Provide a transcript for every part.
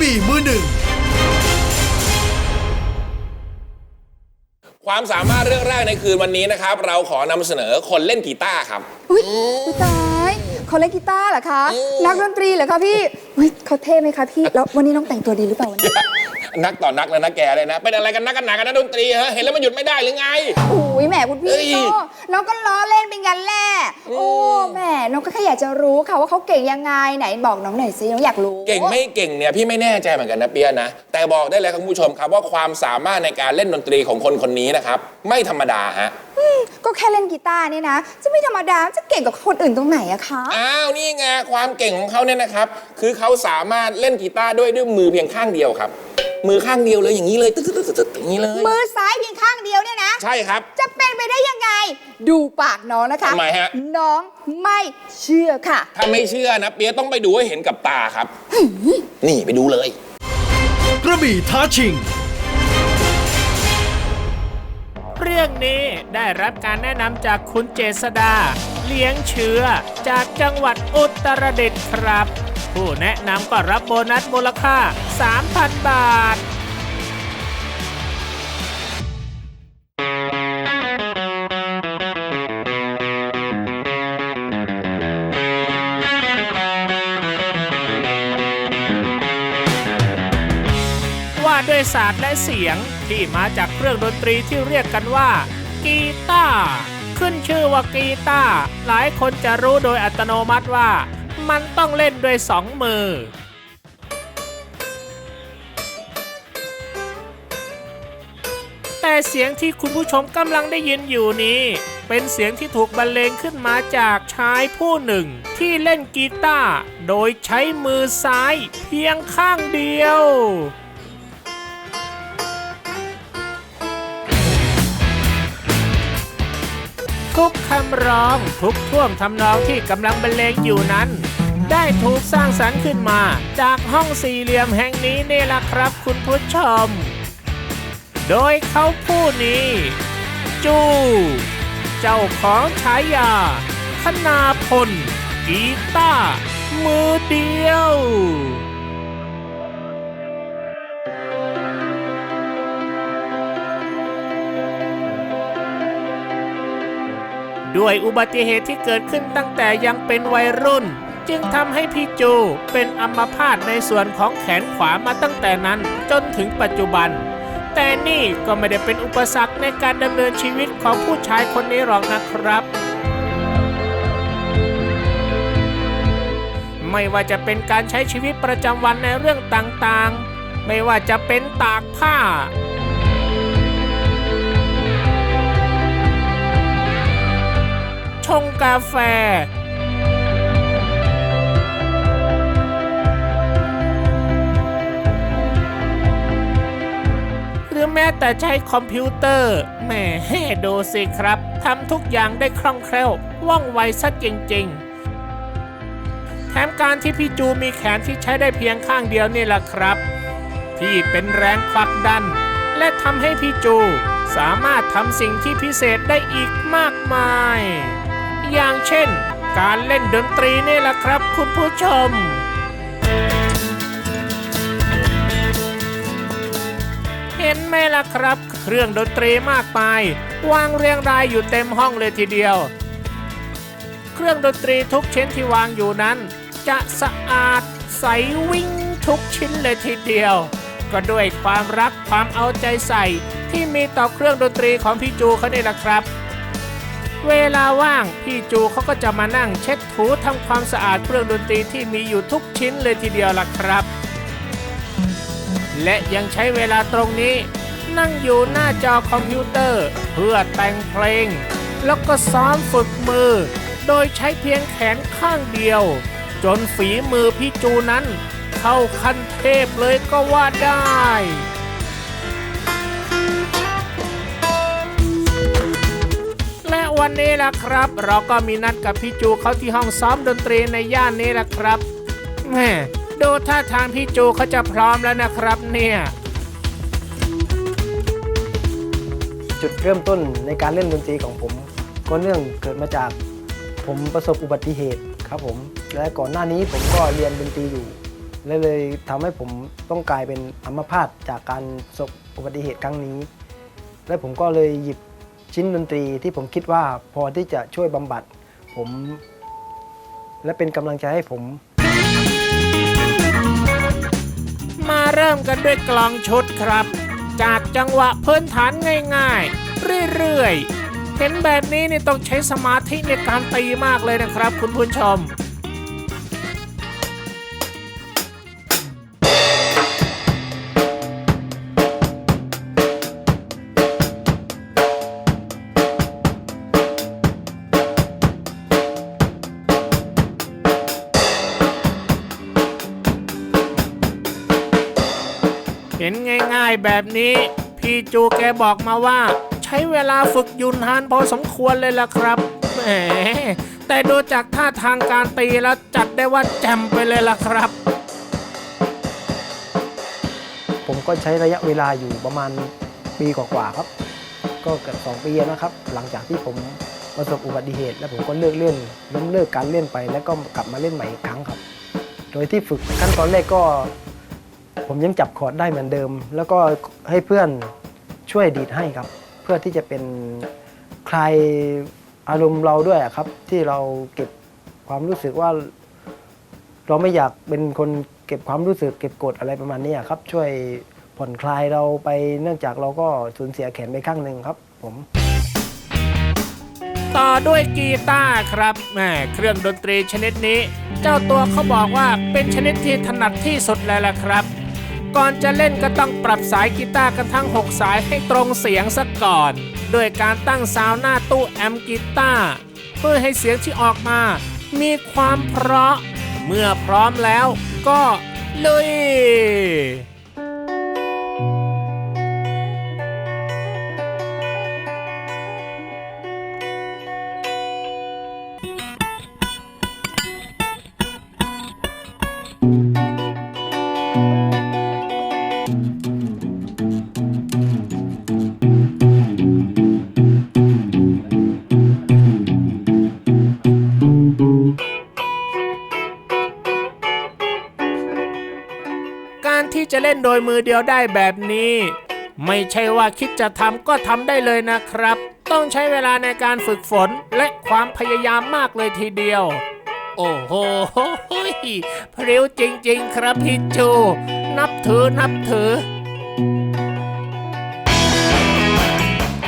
บี่มือหนึ่ง ความสามารถเรื่องแรกในคืนวันนี้นะครับ เราขอนำเสนอคนเล่นกีตาร์ครับ อุ้ยอุ๊ยตายเขาเล่นกีตาร์เหรอคะอืมนักดนตรีเหรอคะพี่อุ้ยเขาเท่ไหมคะพี่ แล้ววันนี้น้องแต่งตัวดีหรือเปล่าวันนี้นักต่อนักแล้วนะแกเลยนะ เป็นอะไรกันนักกันหนากันนักดนตรีฮะเห็นแล้วมันหยุดไม่ได้หรือไง อุ้ยแหมคุณพี่เอ้ย ก็น้องก็ล้อเล่นเป็นกันแหละ โอ้แหม น้องก็แค่อยากจะรู้ค่ะว่าเขาเก่งยังไงไหนบอกน้องหน่อยสิน้องอยากรู้เก่งไม่เก่งเนี่ยพี่ไม่แน่ใจเหมือนกันนะเปียนะ แต่บอกได้เลยครับคุณผู้ชมครับว่าความสามารถในการเล่นดนตรีของคนคนนี้นะครับ ไม่ธรรมดาฮะก็แค่เล่นกีตาร์นี่นะ จะไม่ธรรมดาจะเก่งกว่าคนอื่นตรงไหนอะคะ อ้าวนี่ไงความเก่งของเขาเนี่ยนะครับ คือเขาสามารถเล่นกีตาร์ด้วยด้วยมือเพียงข้างเดียวครับ มือข้างเดียวเลยอย่างนี้เลยตึ๊ดตึ๊ดตึ๊ดตึ๊ดอย่างนี้เลย มือซ้ายเพียงข้างเดียวเนี่ยนะ ใช่ครับ จะเป็นไปได้ยังไง ดูปากน้องนะคะทำไมฮะ น้องไม่เชื่อค่ะ ถ้าไม่เชื่อนะเปียต้องไปดูให้เห็นกับตาครับ นี่ไปดูเลย กระบี่ท้าชิง เรื่องนี้ได้รับการแนะนำจากคุณเจษดา เลี้ยงเชื้อ จากจังหวัดอุตรดิตถ์ครับ ผู้แนะนำก็รับโบนัสมูลค่า 3,000 บาทว่าด้วยศาสตร์และเสียงที่มาจากเครื่องดนตรีที่เรียกกันว่า กีตาร์ ขึ้นชื่อว่ากีตาร์หลายคนจะรู้โดยอัตโนมัติว่า มันต้องเล่นด้วยสองมือ แต่เสียงที่คุณผู้ชมกำลังได้ยินอยู่นี้ เป็นเสียงที่ถูกบรรเลงขึ้นมาจากชายผู้หนึ่ง ที่เล่นกีตาร์โดยใช้มือซ้ายเพียงข้างเดียว ทุกคำร้องทุกท่วงทำนองที่กำลังบรรเลงอยู่นั้น ได้ถูกสร้างสรรค์ขึ้นมา จากห้องสี่เหลี่ยมแห่งนี้นี่แหละครับคุณผู้ชม โดยเขาผู้นี้ จู เจ้าของฉายาคณาพลกีตาร์มือเดียว ด้วยอุบัติเหตุที่เกิดขึ้นตั้งแต่ยังเป็นวัยรุ่น จึงทำให้พี่จูเป็นอัมพาตในส่วนของแขนขวามาตั้งแต่นั้นจนถึงปัจจุบัน แต่นี่ก็ไม่ได้เป็นอุปสรรคในการดำเนินชีวิตของผู้ชายคนนี้หรอกนะครับไม่ว่าจะเป็นการใช้ชีวิตประจำวันในเรื่องต่างๆ ไม่ว่าจะเป็นตากผ้า งกาแฟ หรือแม้แต่ใช้คอมพิวเตอร์แหมให้ดูสิครับทำทุกอย่างได้คล่องแคล่วว่องไวซะจริง ๆ แถมการที่พี่จูมีแขนที่ใช้ได้เพียงข้างเดียวนี่แหละครับ ที่เป็นแรงผลักดัน และทำให้พี่จูสามารถทำสิ่งที่พิเศษได้อีกมากมาย อย่างเช่น การเล่นดนตรีนี่แหละครับคุณผู้ชม เห็นไหมล่ะครับ เครื่องดนตรีมากมาย วางเรียงรายอยู่เต็มห้องเลยทีเดียว เครื่องดนตรีทุกชิ้นที่วางอยู่นั้น จะสะอาดใสวิ่งทุกชิ้นเลยทีเดียว ก็ด้วยความรักความเอาใจใส่ที่มีต่อเครื่องดนตรีของพี่จูเขาเนี่แหละครับ เวลาว่างพี่จูเขาก็จะมานั่งเช็ดถูทำความสะอาดเครื่องดนตรีที่มีอยู่ทุกชิ้นเลยทีเดียวล่ะครับ และยังใช้เวลาตรงนี้ นั่งอยู่หน้าจอคอมพิวเตอร์ เพื่อแต่งเพลง แล้วก็ซ้อมฝึกมือ โดยใช้เพียงแขนข้างเดียว จนฝีมือพี่จูนั้น เข้าขั้นเทพเลยก็ว่าได้ วันนี้ล่ะครับ เราก็มีนัดกับพี่จูเขาที่ห้องซ้อมดนตรีในย่านนี้ล่ะครับแม่ดูท่าทางพี่จูเขาจะพร้อมแล้วนะครับเนี่ย จุดเริ่มต้นในการเล่นดนตรีของผม ก็เรื่องเกิดมาจากผมประสบอุบัติเหตุครับผม และก่อนหน้านี้ผมก็เรียนดนตรีอยู่ และเลยทำให้ผมต้องกลายเป็นอัมพาตจากการประสบอุบัติเหตุครั้งนี้ และผมก็เลยหยิบ ชิ้นดนตรีที่ผมคิดว่าพอที่จะช่วยบำบัด ผม และเป็นกำลังใจให้ผม มาเริ่มกันด้วยกลองชุดครับ จากจังหวะพื้นฐานง่ายๆ เรื่อยๆ เห็นแบบนี้นี่ต้องใช้สมาธิในการตีมากเลยนะครับ คุณผู้ชม เห็นง่ายๆแบบนี้ พี่จูแกบอกมาว่า ใช้เวลาฝึกยุนานพอสมควรเลยล่ะครับแหมแต่ดูจากท่าทางการตีแล้วจัดได้ว่าแจ่มไปเลยล่ะครับ ผมก็ใช้ระยะเวลาอยู่ประมาณปีกว่าๆครับ ก็เกือบสองปีนะครับ หลังจากที่ผมประสบอุบัติเหตุ แล้วผมก็เลิกเล่นล้มเลิกการเล่นไป แล้วก็กลับมาเล่นใหม่อีกครั้งครับ โดยที่ฝึกขั้นตอนแรกก็ ผมยังจับคอร์ดได้เหมือนเดิม แล้วก็ให้เพื่อนช่วยดีดให้ครับ เพื่อที่จะเป็นคลายอารมณ์เราด้วยครับ ที่เราเก็บความรู้สึกว่า เราไม่อยากเป็นคนเก็บความรู้สึกเก็บกดอะไรประมาณนี้ครับ ช่วยผ่อนคลายเราไปเนื่องจากเราก็สูญเสียแขนไปข้างหนึ่งครับ ผมต่อด้วยกีตาร์ครับแหมเครื่องดนตรีชนิดนี้ เจ้าตัวเขาบอกว่าเป็นชนิดที่ถนัดที่สุดเลยล่ะครับ ก่อนจะเล่นก็ต้องปรับสายกีตาร์กันทั้ง 6 สายให้ตรงเสียงซะก่อน โดยการตั้งซาวน์หน้าตู้แอมป์กีตาร์เพื่อให้เสียงที่ออกมา มีความเพราะ เมื่อพร้อมแล้วก็ลุย จะเล่นโดยมือเดียวได้แบบนี้ ไม่ใช่ว่าคิดจะทำก็ทำได้เลยนะครับ ต้องใช้เวลาในการฝึกฝนและความพยายามมากเลยทีเดียว โอ้โหพริ้วจริง ๆ ครับพี่จู นับถือนับถือ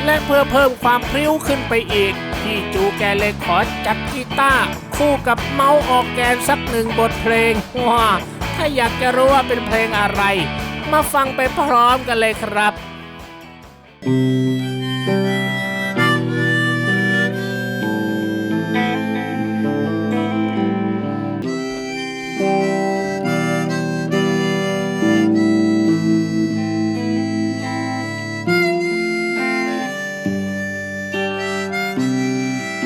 และเพื่อเพิ่มความพริ้วขึ้นไปอีกพี่จูแกเลยขอจัดกีตาร์คู่กับเมาส์ออกแกนสักหนึ่งบทเพลงว้า ถ้าอยากจะรู้ว่าเป็นเพลงอะไร มาฟังไปพร้อมกันเลยครับ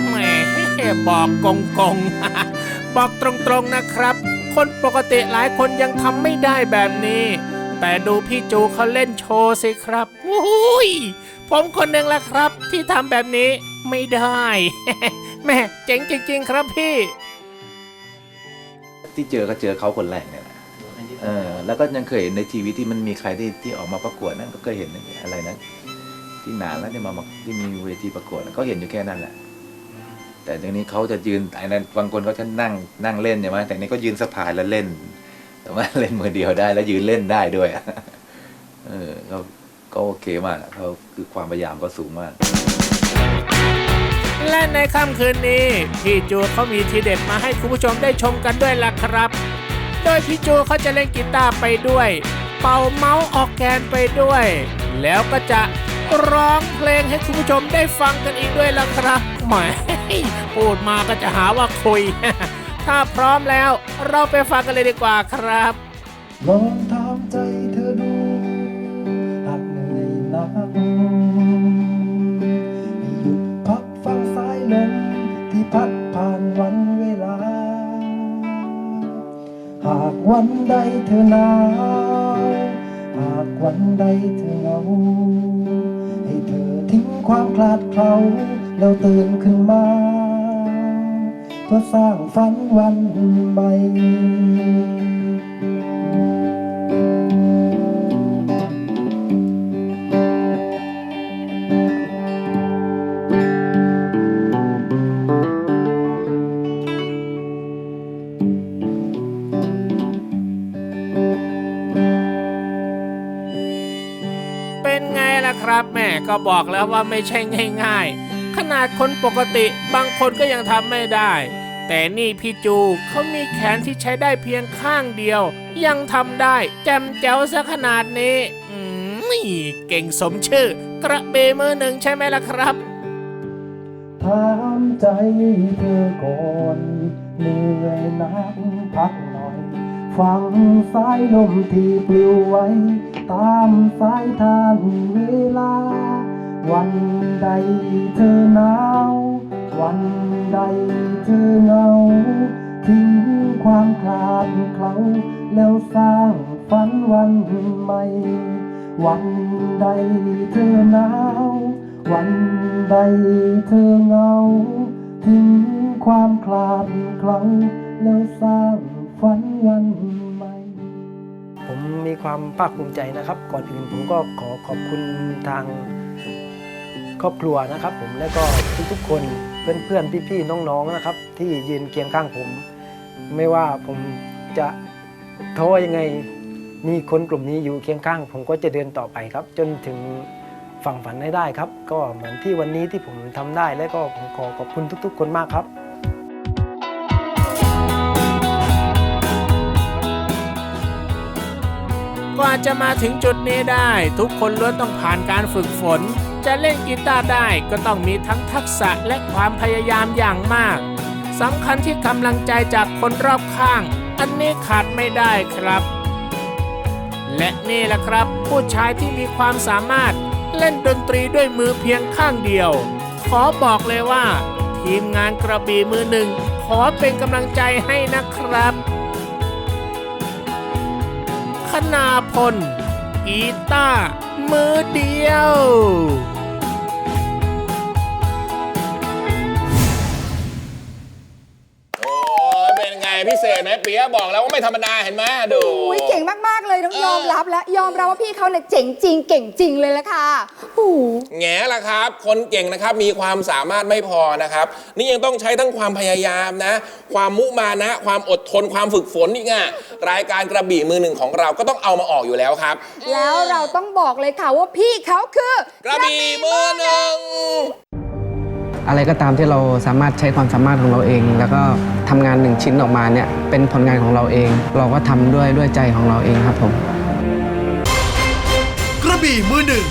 แหมบอกกงกงๆบอกตรงๆนะครับ คนปกติหลายคนยังทำไม่ได้แบบนี้ แต่ดูพี่จูเขาเล่นโชว์สิครับโอ้ยผมคนหนึ่งละครับ ที่ทำแบบนี้ไม่ได้ แม่เจ๋งจริง ๆ ครับพี่ ที่เจอก็เจอเขาคนแรกเนี่ยแหละเออแล้วก็ยังเคยเห็นในทีวีที่มันมีใครที่ที่ออกมาประกวดนั่นก็เคยเห็นอะไรนะที่นานแล้วที่มามาที่มีเวทีประกวดก็เห็นอยู่แค่นั้นแหละ แต่ทีนี้เขาจะยืนไอ้นั้นบางคนเขาจะนั่งนั่งเล่นใช่ไหมแต่นี่ก็ยืนสะพายแล้วเล่น แต่ว่าเล่นมือเดียวได้ แล้วยืนเล่นได้ด้วยเออเขาก็โอเคมากเขาคือความพยายามก็สูงมาก และในค่ำคืนนี้ พี่จูเขามีทีเด็ดมาให้คุณผู้ชมได้ชมกันด้วยล่ะครับ โดยพี่จูเขาจะเล่นกีตาร์ไปด้วย เป่าเมาส์ออกแกนไปด้วย แล้วก็จะ ร้องเพลงให้คุณผู้ชมได้ฟังกันอีกด้วยล่ะครับแหมพูดมาก็จะหาว่าคุย ถ้าพร้อมแล้วเราไปฟังกันเลยดีกว่าครับลองถามใจเธอดูหากเหนื่อยนักให้หยุดพักฟังสายลมที่พัดผ่านวันเวลา หากวันใดเธอหนาวหากวันใดเธอเหงา ความคลาดเคล้าแล้วตื่นขึ้นมาเพื่อสร้างฝันวันใหม่ ครับแม่ก็บอกแล้วว่าไม่ใช่ง่ายๆ ขนาดคนปกติบางคนก็ยังทำไม่ได้ แต่นี่พี่จูเขามีแขนที่ใช้ได้เพียงข้างเดียว ยังทำได้แจมแจ๋วซะขนาดนี้อืมเก่งสมชื่อ กระเบมือหนึ่งใช่ไหมล่ะครับถามใจเธอก่อนเหนื่อยนักพัก ฟังสายลมที่ปลิวไว้ ตามสายทานเวลา วันใดเธอหนาว วันใดเธอเหงา ทิ้งความคลาดเคล้าแล้วสร้างฝันวันใหม่ วันใดเธอหนาว วันใดเธอเหงา ทิ้งความคลาดเคล้าแล้วสร้าง ฝันวันใหม่ผมมีความภาคภูมิใจนะครับ ก่อนอื่นผมก็ขอขอบคุณทางครอบครัวนะครับ ผมและก็ทุกๆคนเพื่อนๆพี่ๆน้องๆนะครับ ที่ยืนเคียงข้างผม ไม่ว่าผมจะท้อยังไงมีคนกลุ่มนี้อยู่เคียงข้าง ผมก็จะเดินต่อไปครับ จนถึงฝั่งฝันให้ได้ครับ ก็เหมือนที่วันนี้ที่ผมทำได้ และก็ผมขอขอบคุณทุก ๆ คนมากครับ กว่าจะมาถึงจุดนี้ได้ ทุกคนล้วนต้องผ่านการฝึกฝน จะเล่นกีตาร์ได้ก็ต้องมีทั้งทักษะและความพยายามอย่างมากสำคัญที่กำลังใจจากคนรอบข้าง อันนี้ขาดไม่ได้ครับ และนี่แหละครับ ผู้ชายที่มีความสามารถเล่นดนตรีด้วยมือเพียงข้างเดียว ขอบอกเลยว่า ทีมงานกระบี่มือหนึ่ง ขอเป็นกำลังใจให้นะครับ คณาพลกีตามือเดียว เศษไหมเปียะบอกแล้วว่าไม่ธรรมดาเห็นไหมดูโอ้ยเก่งมาก ๆ เลยต้องเออยอมรับและยอมรับว่าพี่เขาเนี่ยเจ๋งจริง เก่งจริงเลยละค่ะโอ้โหแง่ละครับ คนเก่งนะครับมีความสามารถไม่พอนะครับ นี่ยังต้องใช้ทั้งความพยายามนะ ความมุมานะ ความอดทนความฝึกฝนอีกอะรายการกระบี่มือหนึ่งของเราก็ต้องเอามาออกอยู่แล้วครับ แล้วเราต้องบอกเลยค่ะว่าพี่เขาคือกระบี่มือหนึ่ง อะไรก็ตามที่เราสามารถใช้ความสามารถของเราเอง แล้วก็ทำงานหนึ่งชิ้นออกมาเนี่ยเป็นผลงานของเราเอง เราก็ทำด้วยด้วยใจของเราเองครับผม กระบี่มือหนึ่ง